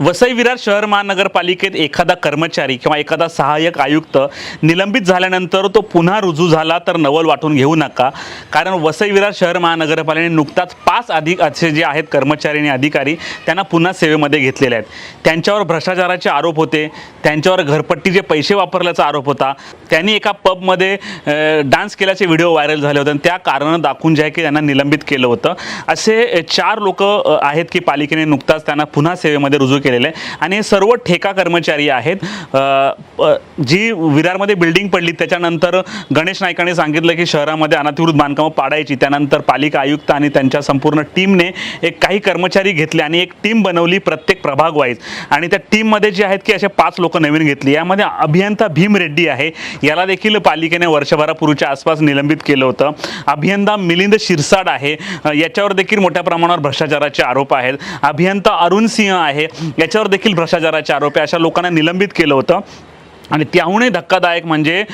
वसई विरार शहर महानगरपालिकेत एखादा कर्मचारी किंवा एखादा सहाय्यक आयुक्त निलंबित झाल्यानंतर तो पुन्हा रुजू झाला तर नवल वाटून घेऊ नका. कारण वसई विरार शहर महानगरपालिकेने नुकताच पाच अधिक असे जे आहेत कर्मचारी आणि अधिकारी त्यांना पुन्हा सेवेमध्ये घेतलेले आहेत. त्यांच्यावर भ्रष्टाचाराचे आरोप होते. त्यांच्यावर घरपट्टीचे पैसे वापरल्याचा आरोप होता. त्यांनी एका पबमध्ये डान्स केल्याचे व्हिडिओ व्हायरल झाले होते आणि त्या कारणं दाखवून जे आहे की त्यांना निलंबित केलं होतं. असे चार लोक आहेत की पालिकेने नुकताच त्यांना पुन्हा सेवेमध्ये रुजू केलेलं आहे. आणि हे सर्व ठेका कर्मचारी आहेत. जी विरारमध्ये बिल्डिंग पडली त्याच्यानंतर गणेश नाईकांनी सांगितलं की शहरामध्ये अनाधिकृत बांधकामं पाडायची. त्यानंतर पालिका आयुक्त आणि त्यांच्या संपूर्ण टीमने एक काही कर्मचारी घेतले आणि एक टीम बनवली प्रत्येक प्रभाग वाईज आणि त्या टीममध्ये जे आहेत की असे पाच लोक नवीन घेतली. यामध्ये अभियंता भीम रेड्डी आहे. याला देखील पालिकेने वर्षभरापूर्वीच्या आसपास निलंबित केलं होतं. अभियंता मिलिंद शिरसाड आहे. याच्यावर देखील मोठ्या प्रमाणावर भ्रष्टाचाराचे आरोप आहेत. अभियंता अरुण सिंह आहे. याच्यावर देखील भ्रष्टाचाराचे आरोप आहे. अशा लोकांना निलंबित केलं होतं. आणि त्याहूनही धक्कादायक म्हणजे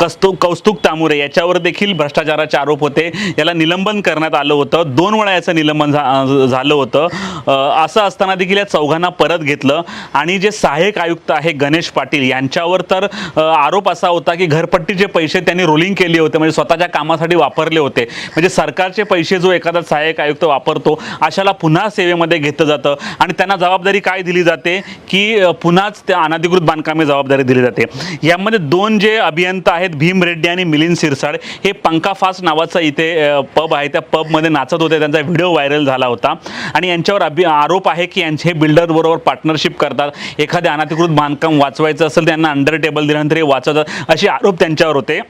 कस्तु क- तामुरे याच्यावर देखील भ्रष्टाचाराचे आरोप होते. याला निलंबन करण्यात आलं होतं. दोन वेळा याचं निलंबन झा- झालं होतं. असं असताना देखील या चौघांना परत घेतलं. आणि जे सहाय्यक आयुक्त आहे गणेश पाटील यांच्यावर तर आरोप असा होता की घरपट्टीचे पैसे त्यांनी रोलिंग केले होते म्हणजे स्वतःच्या कामासाठी वापरले होते. म्हणजे सरकारचे पैसे जो एखादा सहाय्यक आयुक्त वापरतो अशाला पुन्हा सेवेमध्ये घेतलं जातं. आणि त्यांना जबाबदारी काय दिली जाते? की पुन्हाच त्या अनधिकृत बांधकामे जबाबदारी दिली जाते. यामध्ये दोन जे अभियंता आहेत भीम रेड्डी आणि मिलिंद सिरसाड हे पंका फास्ट नावाचं इथे पब आहे. त्या पबमध्ये नाचत होते. त्यांचा व्हिडिओ व्हायरल झाला होता. आणि यांच्यावर अभि आरोप आहे की यांचे हे बिल्डर बरोबर पार्टनरशिप करतात. एखादे अनाधिकृत बांधकाम वाचवायचं असेल त्यांना अंडर टेबल दिल्यानंतर हे वाचवतात. असे आरोप त्यांच्यावर होते.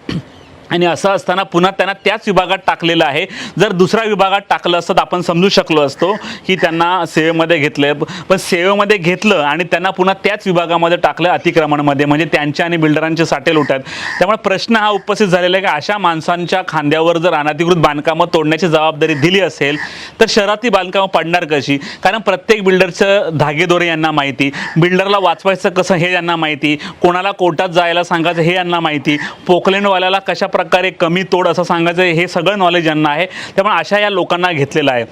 आणि असं असताना पुन्हा त्यांना त्याच विभागात टाकलेलं आहे. जर दुसऱ्या विभागात टाकलं असतं तर आपण समजू शकलो असतो की त्यांना सेवेमध्ये घेतलं पण सेवेमध्ये घेतलं आणि त्यांना पुन्हा त्याच विभागामध्ये टाकलं अतिक्रमणमध्ये म्हणजे त्यांच्या आणि बिल्डरांचे साठे लुटत त्यामुळे प्रश्न हा उपस्थित झालेला आहे की अशा माणसांच्या खांद्यावर जर अनधिकृत बांधकामं तोडण्याची जबाबदारी दिली असेल तर शहरातली बांधकामं पडणार कशी? कारण प्रत्येक बिल्डरचं धागेदोरे यांना माहिती बिल्डरला वाचवायचं कसं हे यांना माहिती कोणाला कोर्टात जायला सांगायचं हे यांना माहिती पोकलेंडवाल्याला कशा प्रकारे कमी तोड असं सांगायचं हे सगळं नॉलेज यांना आहे. त्यामुळे अशा या लोकांना घेतलेलं आहे.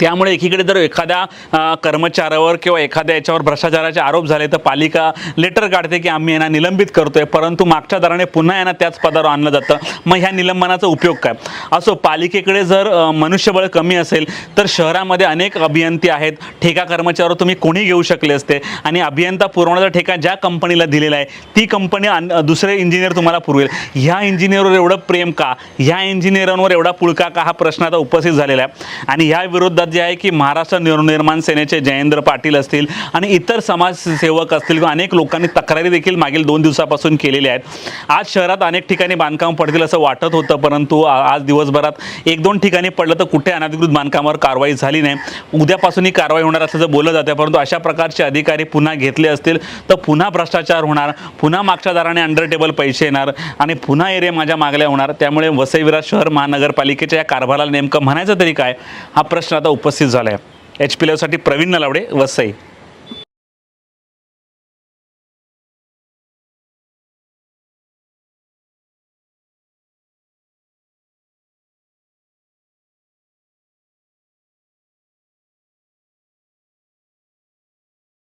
त्यामुळे एकीकडे जर एखाद्या कर्मचाऱ्यावर किंवा एखाद्या याच्यावर भ्रष्टाचाराचे आरोप झाले तर पालिका लेटर काढते की आम्ही यांना निलंबित करतोय. परंतु मागच्या दराने पुन्हा यांना त्याच पदावर आणलं जातं. मग ह्या निलंबनाचा उपयोग काय? असो पालिकेकडे जर मनुष्यबळ कमी असेल तर शहरामध्ये अनेक अभियंते आहेत. ठेका कर्मचाऱ्यावर तुम्ही कोणी घेऊ शकले असते? आणि अभियंता पुरवण्याचा ठेका ज्या कंपनीला दिलेला आहे ती कंपनी दुसरे इंजिनियर तुम्हाला पुरवेल. ह्या इंजिनियरवर एवढं प्रेम का? ह्या इंजिनियरांवर एवढा पुळका का? हा प्रश्न आता उपस्थित झालेला आहे. आणि ह्या विरोधात जे आहे की महाराष्ट्र नवनिर्माण सेनेचे जयेंद्र पाटील असतील आणि इतर समाजसेवक असतील किंवा अनेक लोकांनी तक्रारी देखील मागील दोन दिवसापासून केलेल्या आहेत. आज शहरात अनेक ठिकाणी बांधकाम पडतील असं वाटत होतं परंतु आज दिवसभरात एक दोन ठिकाणी पडलं तर कुठे अनधिकृत बांधकामावर कारवाई झाली नाही. उद्यापासून ही कारवाई होणार असल्याचं बोललं जातं परंतु अशा प्रकारचे अधिकारी पुन्हा घेतले असतील तर पुन्हा भ्रष्टाचार होणार पुन्हा मागच्या दराने अंडर टेबल पैसे येणार आणि पुन्हा एरिया माझ्या मागल्या होणार. त्यामुळे वसईविरा शहर महानगरपालिकेच्या या कारभाराला नेमकं म्हणायचं तरी काय? हा प्रश्न आता उपस्थित झाला आहे एच पी साठी प्रवीण नलावडे वसई.